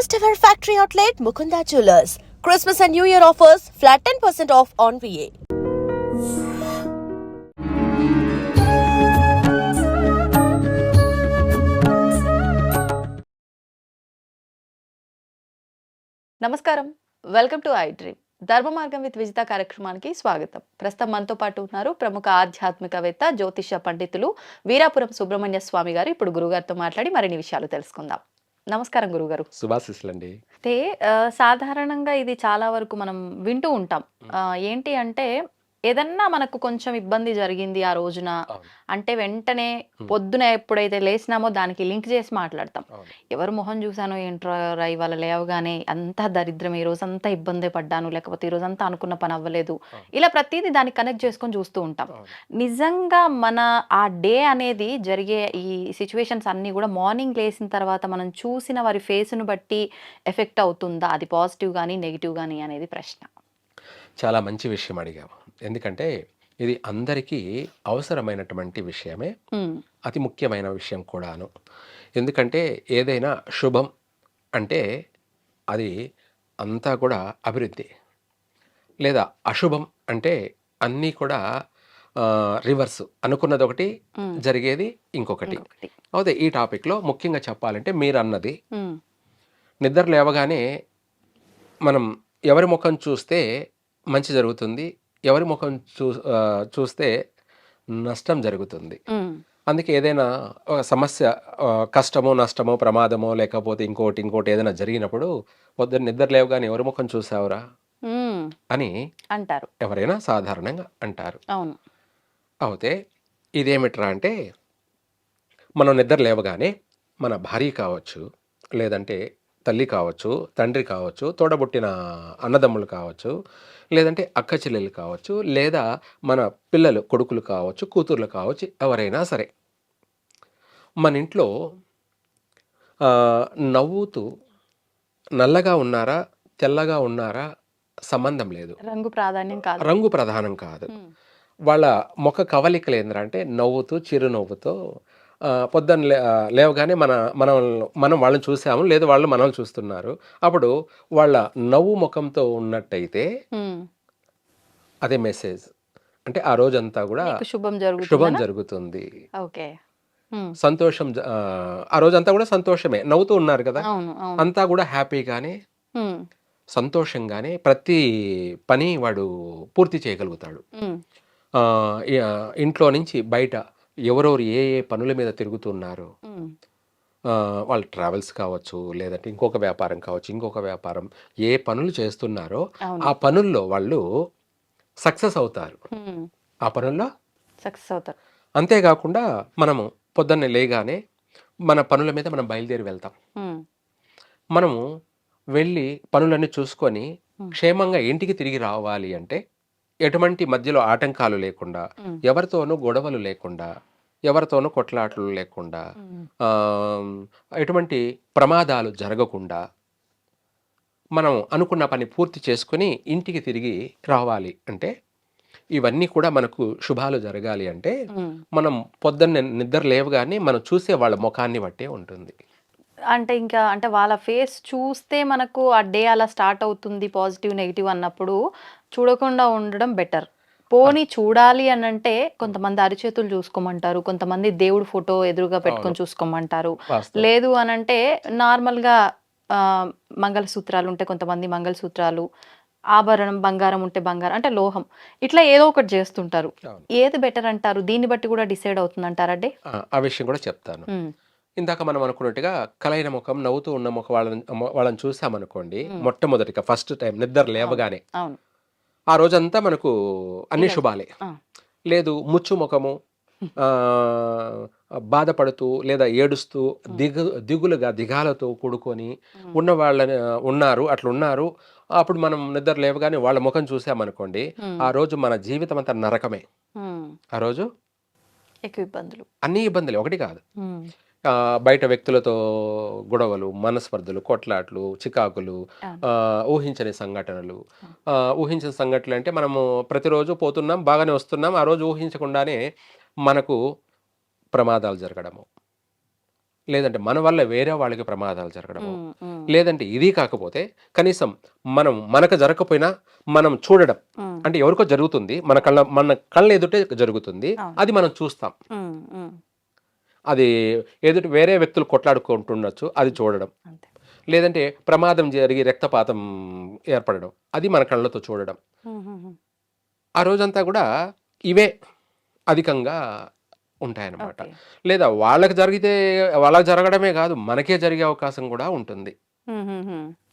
First ever factory outlet Mukunda jewellers Christmas and new year offers flat ten percent off on VA నమస్కారం. Welcome to I dream Dharma Margam with Vijitha కార్యక్రమానికి స్వాగతం. ప్రస్తుతం మనతో పాటు ఉన్నారు ప్రముఖ ఆధ్యాత్మికవేత్త జ్యోతిష పండితులు వీరాపురం సుబ్రహ్మణ్య స్వామి గారు. ఇప్పుడు గురుగారితో మాట్లాడి మరిన్ని విషయాలు తెలుసుకుందాం. నమస్కారం గురుగారు. శుభాశిస్సులండి. అయితే సాధారణంగా ఇది చాలా వరకు మనం వింటూ ఉంటాం. ఏంటి అంటే ఏదన్నా మనకు కొంచెం ఇబ్బంది జరిగింది ఆ రోజున. అంటే వెంటనే పొద్దున ఎప్పుడైతే లేసినామో దానికి లింక్ చేసి మాట్లాడతాం. ఎవరు మొహం చూసానో ఏంట్రా ఇవాళ లేవగానే అంతా దరిద్రం ఈ రోజు అంతా ఇబ్బంది పడ్డాను లేకపోతే ఈ రోజు అంతా అనుకున్న పని అవ్వలేదు. ఇలా ప్రతిదీ దాన్ని కనెక్ట్ చేసుకొని చూస్తూ ఉంటాం. నిజంగా మన ఆ డే అనేది జరిగే ఈ సిచ్యువేషన్స్ అన్నీ కూడా మార్నింగ్ లేసిన తర్వాత మనం చూసిన వారి ఫేస్ను బట్టి ఎఫెక్ట్ అవుతుందా అది పాజిటివ్ కానీ నెగిటివ్ కానీ అనేది ప్రశ్న చాలా మంచి విషయం అడిగావు. ఎందుకంటే ఇది అందరికీ అవసరమైనటువంటి విషయమే. అతి ముఖ్యమైన విషయం కూడాను. ఎందుకంటే ఏదైనా శుభం అంటే అది అంతా కూడా అభివృద్ధి. లేదా అశుభం అంటే అన్నీ కూడా రివర్స్ అనుకున్నది ఒకటి జరిగేది ఇంకొకటి. అయితే ఈ టాపిక్లో ముఖ్యంగా చెప్పాలంటే మీరు అన్నది నిద్ర లేవగానే మనం ఎవరి ముఖం చూస్తే మంచి జరుగుతుంది. ఎవరి ముఖం చూ చూస్తే నష్టం జరుగుతుంది. అందుకే ఏదైనా ఒక సమస్య కష్టమో నష్టమో ప్రమాదమో లేకపోతే ఇంకోటి ఇంకోటి ఏదైనా జరిగినప్పుడు పొద్దున్న నిద్ర లేవగానే ఎవరి ముఖం చూసావురా? అని అంటారు. ఎవరైనా సాధారణంగా అంటారు. అవును. అయితే ఇదేమిట్రా అంటే మనం నిద్ర లేవగానే మన భార్య కావచ్చు లేదంటే తల్లి కావచ్చు తండ్రి కావచ్చు తోడబుట్టిన అన్నదమ్ములు కావచ్చు లేదంటే అక్క చెల్లెలు కావచ్చు లేదా మన పిల్లలు కొడుకులు కావచ్చు కూతుర్లు కావచ్చు ఎవరైనా సరే. మన ఇంట్లో నవ్వుతూ నల్లగా ఉన్నారా తెల్లగా ఉన్నారా సంబంధం లేదు. రంగు ప్రాధాన్యం కాదు. రంగు ప్రధానం కాదు. వాళ్ళ ముఖ కవలికలు ఏంటంటే నవ్వుతూ చిరునవ్వుతో పొద్దున్న లేవగానే మన మనం మనం వాళ్ళని చూసాము లేదా వాళ్ళు మనల్ని చూస్తున్నారు. అప్పుడు వాళ్ళ నవ్వు ముఖంతో ఉన్నట్టయితే అదే మెసేజ్. అంటే ఆ రోజంతా కూడా శుభం శుభం జరుగుతుంది. ఓకే. సంతోషం ఆ, రోజంతా కూడా సంతోషమే. నవ్వుతూ ఉన్నారు కదా? అంతా కూడా హ్యాపీగానే సంతోషంగానే ప్రతి పని వాడు పూర్తి చేయగలుగుతాడు. ఇంట్లో నుంచి బయట ఎవరెవరు ఏ ఏ పనుల మీద తిరుగుతున్నారు. వాళ్ళ ట్రావెల్స్ కావచ్చు లేదంటే ఇంకొక వ్యాపారం కావచ్చు ఇంకొక వ్యాపారం ఏ పనులు చేస్తున్నారో ఆ పనుల్లో వాళ్ళు సక్సెస్ అవుతారు. ఆ పనుల్లో? సక్సెస్ అవుతారు. అంతేకాకుండా మనము పొద్దున్నే లేగానే మన పనుల మీద మనం బయలుదేరి వెళ్తాం. మనము వెళ్ళి పనులన్నీ చూసుకొని. క్షేమంగా ఇంటికి తిరిగి రావాలి అంటే ఎటువంటి మధ్యలో ఆటంకాలు లేకుండా ఎవరితోనూ గొడవలు లేకుండా ఎవరితోనూ కొట్లాటలు లేకుండా ఎటువంటి ప్రమాదాలు జరగకుండా మనం అనుకున్న పని పూర్తి చేసుకుని ఇంటికి తిరిగి రావాలి అంటే ఇవన్నీ కూడా మనకు శుభాలు జరగాలి అంటే. మనం పొద్దున్న నిద్ర లేవగానే మనం చూసే వాళ్ళ ముఖాన్ని బట్టే ఉంటుంది. అంటే ఇంకా అంటే వాళ్ళ ఫేస్ చూస్తే మనకు ఆ డే అలా స్టార్ట్ అవుతుంది పాజిటివ్ నెగిటివ్ అన్నప్పుడు చూడకుండా ఉండడం బెటర్. పోనీ చూడాలి అని అంటే కొంతమంది అరిచేతులు చూసుకోమంటారు కొంతమంది దేవుడు ఫోటో ఎదురుగా పెట్టుకొని. చూసుకోమంటారు. లేదు అని అంటే నార్మల్గా ఆ, మంగళసూత్రాలు ఉంటే కొంతమంది మంగళసూత్రాలు ఆభరణం బంగారం ఉంటే బంగారం అంటే లోహం ఇట్లా ఏదో ఒకటి చేస్తుంటారు. ఏది బెటర్ అంటారు? దీన్ని బట్టి కూడా డిసైడ్ అవుతుంది అంటారా డే? ఆ, ఆ విషయం కూడా చెప్తాను. ఇందాక మనం అనుకున్నట్టుగా కలైన ముఖం నవ్వుతూ ఉన్న ముఖం వాళ్ళని వాళ్ళని చూసామనుకోండి. మొట్టమొదటిగా ఫస్ట్ టైం నిద్ర లేవగానే ఆ రోజంతా మనకు అన్ని శుభాలే. లేదు ముచ్చు ముఖము బాధపడుతూ లేదా ఏడుస్తూ దిగు దిగులుగా దిగాలతో కూడుకొని. ఉన్న వాళ్ళని ఉన్నారు అట్లా ఉన్నారు అప్పుడు మనం నిద్ర లేవగానే వాళ్ళ ముఖం చూసామనుకోండి. ఆ రోజు మన జీవితం అంతా నరకమే. ఆ రోజు ఎక్కువ ఇబ్బందులు అన్ని ఇబ్బందులు ఒకటి కాదు బయట వ్యక్తులతో గొడవలు మనస్పర్ధలు కొట్లాట్లు చికాకులు ఊహించని సంఘటనలు. ఆ, ఊహించని సంఘటనలు అంటే మనము ప్రతిరోజు పోతున్నాం బాగానే వస్తున్నాం ఆ రోజు ఊహించకుండానే మనకు ప్రమాదాలు జరగడము. లేదంటే మన వల్ల వేరే వాళ్ళకి ప్రమాదాలు జరగడము. లేదంటే ఇది కాకపోతే కనీసం మనం మనకు జరగకపోయినా మనం చూడడం. అంటే ఎవరికో జరుగుతుంది మన కళ్ళ మన కళ్ళ ఎదుటే జరుగుతుంది. అది మనం చూస్తాం. అది ఎదుటి వేరే వ్యక్తులు కొట్లాడుకుంటుండొచ్చు అది చూడడం. లేదంటే ప్రమాదం జరిగి రక్తపాతం ఏర్పడడం అది మన కళ్ళతో చూడడం. ఆ రోజంతా కూడా ఇవే అధికంగా ఉంటాయన్నమాట. లేదా వాళ్ళకి జరిగితే వాళ్ళకి జరగడమే కాదు మనకే జరిగే అవకాశం కూడా ఉంటుంది.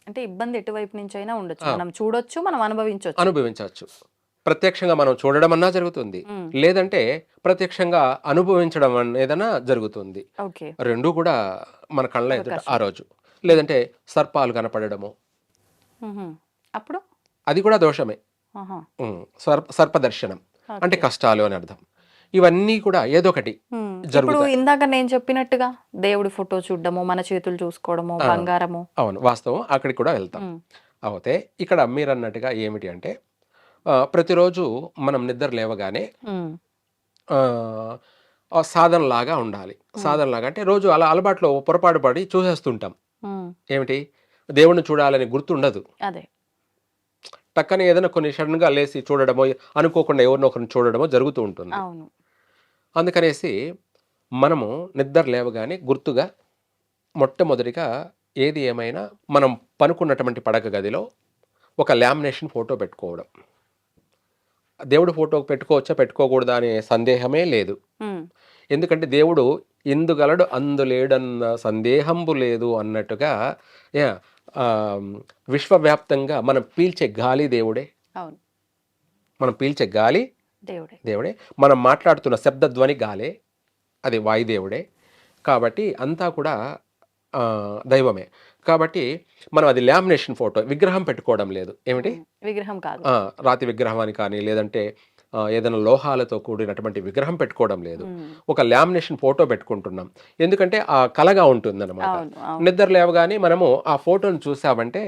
అంటే ఇబ్బంది ఎటువైపు నుంచి అయినా ఉండొచ్చు. మనం చూడొచ్చు మనం అనుభవించవచ్చు అనుభవించవచ్చు. ప్రత్యక్షంగా మనం చూడడం అన్నా జరుగుతుంది లేదంటే ప్రత్యక్షంగా అనుభవించడం ఏదైనా జరుగుతుంది. రెండు కూడా మన కళ్ళ ఎదుట. ఆ రోజు. లేదంటే సర్పాలు ఉమ్. అప్పుడు? అది కూడా దోషమే. సర్ప సర్పదర్శనం అంటే. కష్టాలు అని అర్థం. ఇవన్నీ కూడా ఏదో ఒకటి జరుగుతాయి. ఇందాక నేను చెప్పినట్టుగా దేవుడి ఫోటో చూడడము మన చేతులు చూసుకోవడము. బంగారము. అవును వాస్తవం. అక్కడికి కూడా వెళ్తాం. అవుతే ఇక్కడ మీరు అన్నట్టుగా ఏమిటి అంటే ప్రతిరోజు మనం నిద్ర లేవగానే సాధనలాగా ఉండాలి. సాధనలాగా అంటే రోజు అలా అలవాట్లో పొరపాటు పడి చూసేస్తుంటాం. ఏమిటి? దేవుణ్ణి చూడాలని గుర్తుండదు. అదే. టక్కనే ఏదైనా కొన్ని సడన్గా లేచి చూడడమో అనుకోకుండా ఎవరినో ఒకరిని చూడడమో జరుగుతూ ఉంటుంది. అందుకనేసి మనము నిద్ర లేవగానే గుర్తుగా మొట్టమొదటిగా ఏది ఏమైనా మనం పనుకున్నటువంటి పడక గదిలో ఒక లామినేషన్ ఫోటో పెట్టుకోవడం. దేవుడు ఫోటో పెట్టుకోవచ్చా? పెట్టుకోకూడదా అనే సందేహమే లేదు. ఎందుకంటే దేవుడు ఇందుగలడు అందులేడన్న సందేహంబు లేదు అన్నట్టుగా విశ్వవ్యాప్తంగా మనం పీల్చే గాలి దేవుడే. అవును. మనం పీల్చే గాలి దేవుడే. దేవుడే. మనం మాట్లాడుతున్న శబ్దధ్వని గాలే. అది వాయుదేవుడే. కాబట్టి అంతా కూడా దైవమే. కాబట్టి మనం అది లామినేషన్ ఫోటో విగ్రహం పెట్టుకోవడం లేదు. ఏమిటి? విగ్రహం కాదు. రాతి విగ్రహం అని కానీ లేదంటే ఏదైనా లోహాలతో కూడినటువంటి విగ్రహం పెట్టుకోవడం లేదు. ఒక లామినేషన్ ఫోటో పెట్టుకుంటున్నాం. ఎందుకంటే ఆ కలగా ఉంటుంది అనమాట అవును అవును. నిద్ర లేవగానే మనము ఆ ఫోటోను చూసామంటే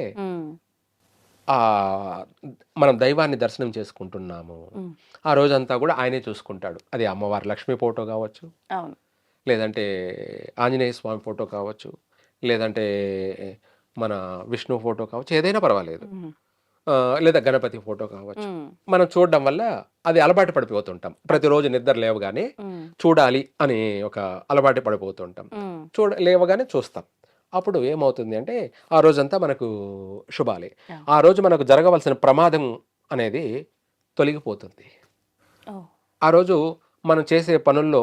ఆ మనం దైవాన్ని దర్శనం చేసుకుంటున్నాము. ఆ రోజంతా కూడా ఆయనే చూసుకుంటాడు. అది అమ్మవారి లక్ష్మీ ఫోటో కావచ్చు. లేదంటే ఆంజనేయ స్వామి ఫోటో కావచ్చు. లేదంటే మన విష్ణు ఫోటో కావచ్చు ఏదైనా పర్వాలేదు. లేదా గణపతి ఫోటో కావచ్చు. మనం చూడడం వల్ల అది అలవాటు పడిపోతుంటాం. ప్రతిరోజు నిద్ర లేవగానే చూడాలి అని ఒక అలవాటు పడిపోతుంటాం. చూడ లేవగానే చూస్తాం. అప్పుడు ఏమవుతుంది అంటే ఆ రోజంతా మనకు శుభాలే. ఆ రోజు మనకు జరగవలసిన ప్రమాదం అనేది తొలగిపోతుంది. ఆ రోజు మనం చేసే పనుల్లో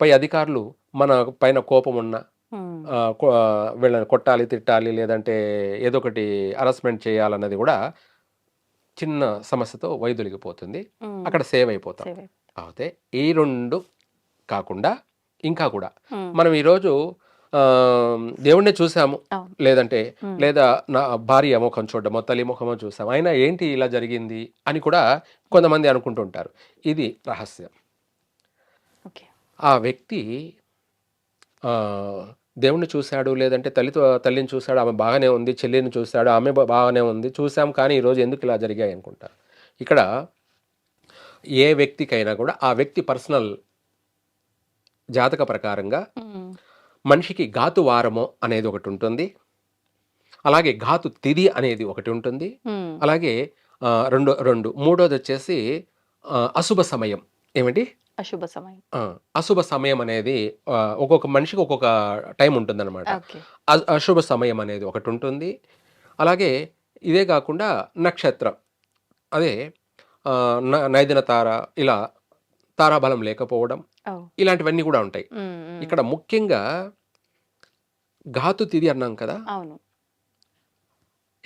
పై అధికారులు మన పైన కోపం ఉన్న ఉమ్, ఆ, కొ- ఆ, వీళ్ళని కొట్టాలి తిట్టాలి లేదంటే ఏదో ఒకటి హరాస్మెంట్ చేయాలన్నది కూడా చిన్న సమస్యతో వైదొలిగిపోతుంది. ఉమ్, అక్కడ సేవ్ అయిపోతాం. అయితే ఈ రెండు కాకుండా ఇంకా కూడా. ఉమ్, మనం ఈరోజు ఆ, దేవుణ్ణి చూసాము. అవును. లేదంటే ఉమ్, లేదా నా భార్య ముఖం చూడడమో తల్లి ముఖమో చూసాము అయినా ఏంటి ఇలా జరిగింది అని కూడా కొంతమంది అనుకుంటుంటారు ఇది రహస్యం. ఓకే. ఆ వ్యక్తి ఆ, దేవుణ్ణి చూశాడు లేదంటే తల్లితో తల్లిని చూశాడు ఆమె బాగానే ఉంది చెల్లిని చూశాడు ఆమె బాగానే ఉంది చూసాం కానీ ఈరోజు ఎందుకు ఇలా జరిగాయి అనుకుంటారు. ఇక్కడ ఏ వ్యక్తికైనా కూడా ఆ వ్యక్తి పర్సనల్ జాతక ప్రకారంగా మనిషికి ఘాతు వారము అనేది ఒకటి ఉంటుంది. అలాగే ఘాతు తిథి అనేది ఒకటి ఉంటుంది. అలాగే రెండు రెండు. మూడోది వచ్చేసి అశుభ సమయం. ఏమిటి? అశుభ సమయం. అశుభ సమయం అనేది ఒక్కొక్క మనిషికి ఒక్కొక్క టైం ఉంటుందన్నమాట. ఓకే. అ- అశుభ సమయం అనేది ఒకటి ఉంటుంది అలాగే ఇదే కాకుండా నక్షత్రం. అదే నైదిన తార ఇలా తారాబలం లేకపోవడం ఇలాంటివన్నీ కూడా ఉంటాయి. ఇక్కడ ముఖ్యంగా ఘాతు తిథి అన్నాం కదా? అవును.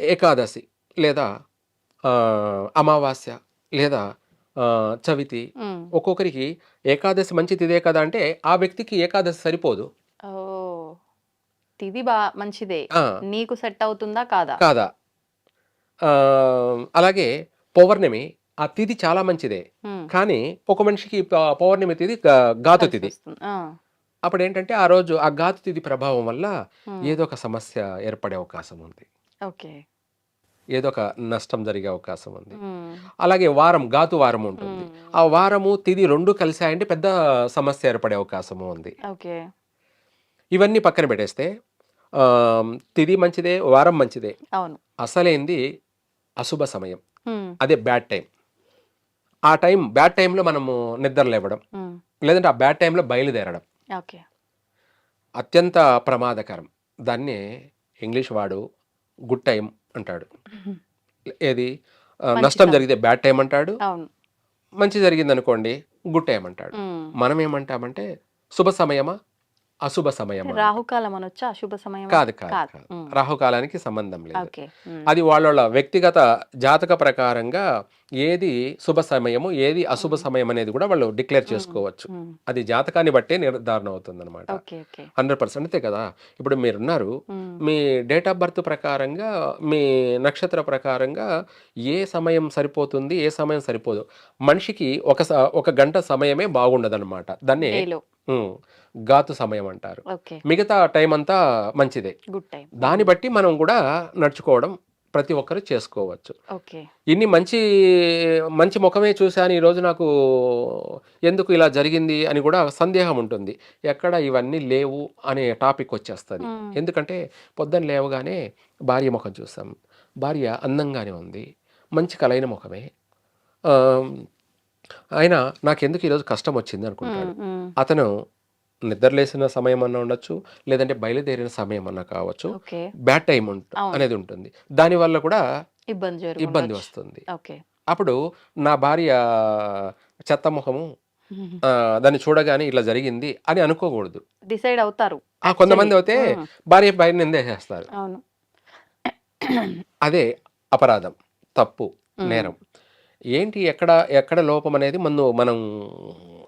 ఏకాదశి లేదా అమావాస్య లేదా చవితి. ఒక్కొక్కరికి ఏకాదశి మంచి తిదే కదా అంటే ఆ వ్యక్తికి ఏకాదశి సరిపోదు. తిది బా మంచిదే. నీకు సెట్ అవుతుందా కాదా? కాదా. అలాగే పౌర్ణమి ఆ తిథి చాలా మంచిదే. కానీ ఒక మనిషికి పౌర్ణమి తిథి గా- ఘాతు కలిసి తిథి. వస్తుంది. ఆ, అప్పుడు ఏంటంటే ఆ రోజు ఆ ఘాతు తిథి ప్రభావం వల్ల ఏదో ఒక సమస్య ఏర్పడే అవకాశం ఉంది. ఓకే. ఏదో ఒక నష్టం జరిగే అవకాశం ఉంది. అలాగే వారం ఘాతు వారం ఉంటుంది. ఆ వారము తిది రెండు కలిసాయంటే పెద్ద సమస్య ఏర్పడే అవకాశము ఉంది. ఓకే. ఇవన్నీ పక్కన పెట్టేస్తే తిది మంచిదే వారం మంచిదే. అవును. అసలేంది? అశుభ సమయం. అదే బ్యాడ్ టైం. ఆ టైం బ్యాడ్ టైంలో మనము నిద్ర లేవడం. లేదంటే ఆ బ్యాడ్ టైంలో బయలుదేరడం. ఓకే. అత్యంత ప్రమాదకరం. దాన్నే ఇంగ్లీష్ వాడు గుడ్ టైం అంటాడు. ఏది? నష్టం. జరిగితే బ్యాడ్ టైం అంటాడు. మంచి జరిగింది అనుకోండి గుడ్ టైం అంటాడు. మనం ఏమంటామంటే శుభ సమయమా? అశుభ సమయమా రాహుకాలం అనొచ్చా అశుభ సమయం కాదు కాదు. రాహుకాలానికి సంబంధం లేదు. అది వాళ్ళ వ్యక్తిగత జాతక ప్రకారంగా ఏది శుభ సమయము ఏది అశుభ సమయం అనేది కూడా వాళ్ళు డిక్లేర్ చేసుకోవచ్చు. అది జాతకాన్ని బట్టే నిర్ధారణ అవుతుంది అనమాట హండ్రెడ్ పర్సెంట్ అంతే కదా? ఇప్పుడు మీరున్నారు మీ డేట్ ఆఫ్ బర్త్ ప్రకారంగా మీ నక్షత్ర ప్రకారంగా ఏ సమయం సరిపోతుంది ఏ సమయం సరిపోదు. మనిషికి ఒక ఒక గంట సమయమే బాగుండదన్నమాట. దాన్ని గాతు సమయం అంటారు. మిగతా టైం అంతా మంచిదే. దాన్ని బట్టి మనం కూడా నడుచుకోవడం ప్రతి ఒక్కరు చేసుకోవచ్చు. ఇన్ని మంచి మంచి ముఖమే చూశాను ఈరోజు నాకు ఎందుకు ఇలా జరిగింది అని కూడా సందేహం ఉంటుంది. ఎక్కడ ఇవన్నీ లేవు అనే టాపిక్ వచ్చేస్తుంది. ఎందుకంటే పొద్దున్న లేవగానే భార్య ముఖం చూస్తాం. భార్య అందంగానే ఉంది. మంచి కలైన ముఖమే. ఆ, అయినా నాకెందుకు ఈరోజు కష్టం వచ్చింది అనుకుంటాడు. అతను నిద్రలేసిన సమయం అన్నా ఉండొచ్చు లేదంటే బయలుదేరిన సమయం అన్నా కావచ్చు. Bad time. అనేది ఉంటుంది. దానివల్ల కూడా ఇబ్బంది ఇబ్బంది వస్తుంది. అప్పుడు నా భార్య చెత్త ముఖము దాన్ని చూడగానే ఇట్లా జరిగింది అని అనుకోకూడదు. డిసైడ్ అవుతారు. ఆ కొంతమంది అయితే భార్య పైన నిందేసేస్తారు అదే అపరాధం తప్పు నేరం. ఏంటి ఎక్కడ ఎక్కడ లోపం అనేది ముందు మనం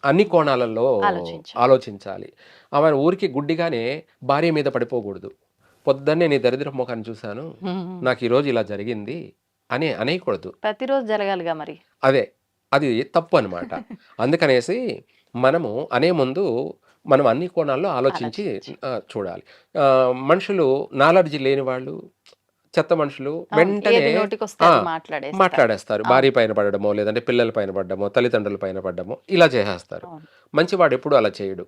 అన్ని కోణాలలో ఆలోచించాలి. ఆమె ఊరికి గుడ్డిగానే భార్య మీద పడిపోకూడదు. పొద్దున్నే నీ దరిద్ర ముఖాన్ని చూశాను. నాకు ఈరోజు ఇలా జరిగింది అని అనేయకూడదు. ప్రతిరోజు జరగాలిగా మరి? అదే అది తప్పు అనమాట అందుకనేసి మనము అనే ముందు మనం అన్ని కోణాల్లో ఆలోచించి చూడాలి. మనుషులు నాలెడ్జ్ లేని వాళ్ళు చెత్త మనుషులు వెంటనే మాట్లాడేస్తారు. భార్య పైన పడడమో లేదంటే పిల్లల పైన పడడమో తల్లిదండ్రుల పైన పడడమో ఇలా చేసేస్తారు. మంచివాడు ఎప్పుడు అలా చేయడు.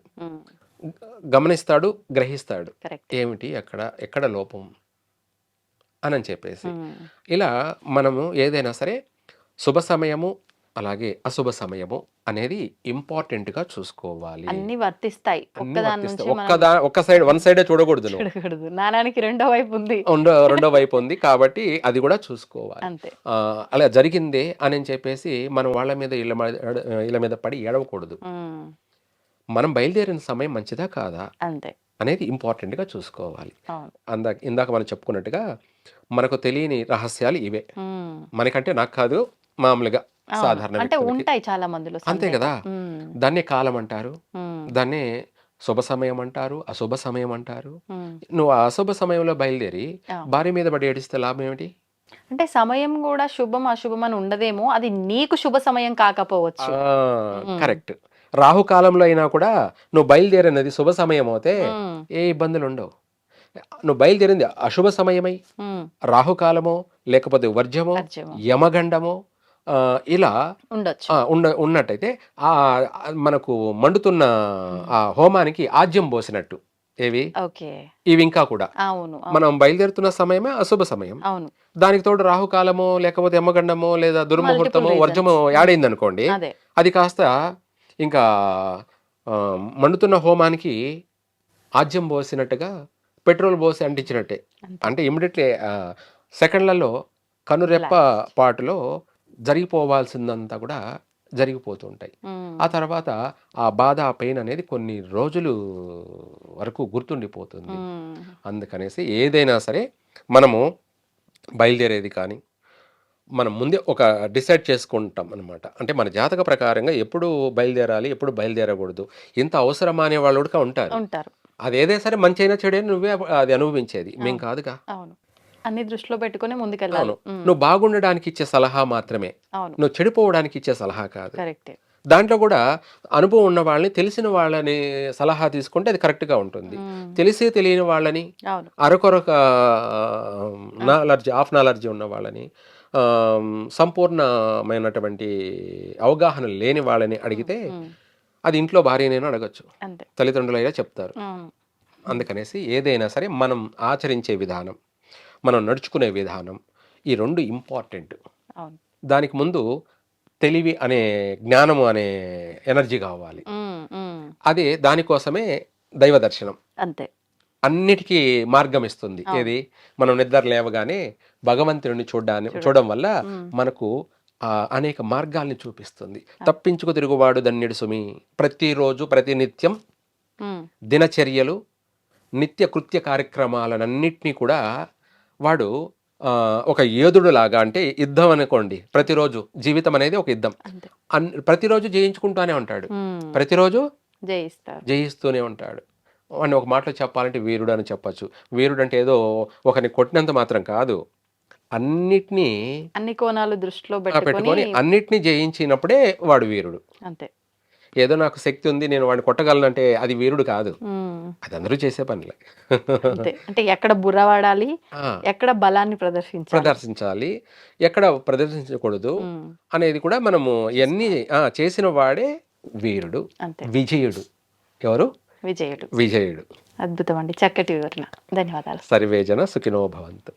గమనిస్తాడు గ్రహిస్తాడు. ఏమిటి? ఎక్కడ ఎక్కడ లోపం? అని చెప్పేసి. ఇలా మనము ఏదైనా సరే శుభ సమయము అలాగే అశుభ సమయము అనేది ఇంపార్టెంట్గా చూసుకోవాలి. అన్ని వర్తిస్తాయి. మనం ఒక్క సైడ్ వన్ సైడే చూడకూడదు చూడకూడదు. నాణానికి రెండో వైపు ఉంది. రెండో వైపు ఉంది కాబట్టి అది కూడా చూసుకోవాలి. అంతే. అలా జరిగిందే అని చెప్పేసి మనం వాళ్ళ మీద ఇళ్ళ మీద ఇళ్ళ మీద పడి ఏడవకూడదు. మనం బయలుదేరిన సమయం మంచిదా కాదా అంతే. అనేది ఇంపార్టెంట్గా చూసుకోవాలి. అవును. అందాక ఇందాక మనం చెప్పుకున్నట్టుగా మనకు తెలియని రహస్యాలు ఇవే. మనకంటే నాకు కాదు మామూలుగా. సాధారణ అంటే. ఉంటాయి చాలా మందిలో అంతే. కదా? దాన్నే కాలం అంటారు. దాన్నే శుభ సమయం అంటారు అశుభ సమయం అంటారు. నువ్వు ఆ అశుభ సమయంలో బయలుదేరి. భార్య మీద పడి ఏడిస్తే లాభం ఏమిటి? అంటే సమయం కూడా శుభం అశుభం అని ఉండదేమో. అది నీకు శుభ సమయం కాకపోవచ్చు. కరెక్ట్. రాహుకాలంలో అయినా కూడా నువ్వు బయలుదేరినది శుభ సమయం అయితే ఏ ఇబ్బందులు ఉండవు. నువ్వు బయలుదేరింది అశుభ సమయమై రాహుకాలమో లేకపోతే వర్జమో. యమగండమో ఇలా ఉన్నట్టయితే ఆ మనకు మండుతున్న ఆ హోమానికి ఆజ్యం పోసినట్టు. ఏవి? ఇవి ఇంకా కూడా. మనం బయలుదేరుతున్న సమయమే అశుభ సమయం. దానికి తోడు రాహుకాలమో లేకపోతే యమగండమో లేదా దుర్ముహూర్తమో వర్జమో reasons. యాడ్ అయింది అనుకోండి అదే కాస్త ఇంకా మండుతున్న హోమానికి ఆజ్యం పోసినట్టుగా పెట్రోల్ పోసి అంటించినట్టే. అంటే ఇమ్మీడియట్లీ సెకండ్లలో కనురెప్ప పాటులో జరిగిపోవాల్సిందంతా కూడా జరిగిపోతుంటాయి. ఉమ్, ఆ తర్వాత ఆ బాధ ఆ పెయిన్ అనేది కొన్ని రోజులు వరకు గుర్తుండిపోతుంది. అందుకనేసి ఏదైనా సరే మనము బయలుదేరేది కానీ మనం ముందే ఒక డిసైడ్ చేసుకుంటాం అనమాట అంటే మన జాతక ప్రకారంగా ఎప్పుడు బయలుదేరాలి ఎప్పుడు బయలుదేరకూడదు ఇంత అవసరమా అనే వాళ్ళు కూడా ఉంటారు. ఉంటారు. అది ఏదైనా సరే మంచి అయినా చెడైనా నువ్వే అది అనుభవించేది. మేం కాదుగా. అవును. అన్ని దృష్టిలో పెట్టుకొని ముందుకెళ్ళాలి. ఉమ్, నువ్వు బాగుండడానికి ఇచ్చే సలహా మాత్రమే. నువ్వు చెడిపోవడానికి ఇచ్చే సలహా కాదు. కరెక్టే. దాంట్లో కూడా అనుభవం ఉన్న వాళ్ళని తెలిసిన వాళ్ళని సలహా తీసుకుంటే అది కరెక్ట్గా ఉంటుంది. తెలిసి తెలియని వాళ్ళని అరకొరక నాలెడ్జ్ ఆఫ్ నాలెడ్జ్ ఉన్న వాళ్ళని సంపూర్ణమైనటువంటి అవగాహన లేని వాళ్ళని అడిగితే అది ఇంట్లో భార్య నేను అడగచ్చు తల్లిదండ్రులైనా చెప్తారు. అందుకనేసి ఏదైనా సరే మనం ఆచరించే విధానం. మనం నడుచుకునే విధానం ఈ రెండు ఇంపార్టెంట్ దానికి ముందు తెలివి అనే జ్ఞానము అనే ఎనర్జీ కావాలి. అదే దానికోసమే దైవ దర్శనం. అంతే. అన్నిటికీ మార్గం ఇస్తుంది. ఏది? మనం నిద్ర లేవగానే భగవంతుడిని చూడడాన్ని చూడడం వల్ల. మనకు అనేక మార్గాల్ని చూపిస్తుంది. తప్పించుకు తిరుగువాడు ధన్యుడు సుమి. ప్రతిరోజు ప్రతి నిత్యం దినచర్యలు నిత్య కృత్య కార్యక్రమాలన్నింటినీ కూడా వాడు ఒక యోధుడు లాగా అంటే యుద్ధం అనుకోండి. ప్రతిరోజు జీవితం అనేది ఒక యుద్ధం. అన్ ప్రతిరోజు జయించుకుంటూనే ఉంటాడు. ప్రతిరోజు జయిస్తారు. జయిస్తూనే ఉంటాడు. వాడిని ఒక మాటలో చెప్పాలంటే వీరుడు అని చెప్పచ్చు. వీరుడు అంటే ఏదో ఒకరిని కొట్టినంత మాత్రం కాదు. అన్నిటినీ అన్ని కోణాలు దృష్టిలో పెట్టుకొని అన్నిటినీ జయించినప్పుడే వాడు వీరుడు. అంతే. ఏదో నాకు శక్తి ఉంది నేను వాడిని కొట్టగలనంటే అది వీరుడు కాదు. అది అందరూ చేసే పనిలే. అంటే ఎక్కడ బుర్ర వాడాలి ఎక్కడ బలాన్ని ప్రదర్శించాలి. ప్రదర్శించాలి ఎక్కడ ప్రదర్శించకూడదు అనేది కూడా మనము ఇవన్నీ ఆ, చేసిన వాడే వీరుడు విజయుడు. ఎవరు? విజయుడు. విజయుడు. అద్భుతం అండి. చక్కటి వివరణ. ధన్యవాదాలు. సర్వేజన సుఖినో భవంతు.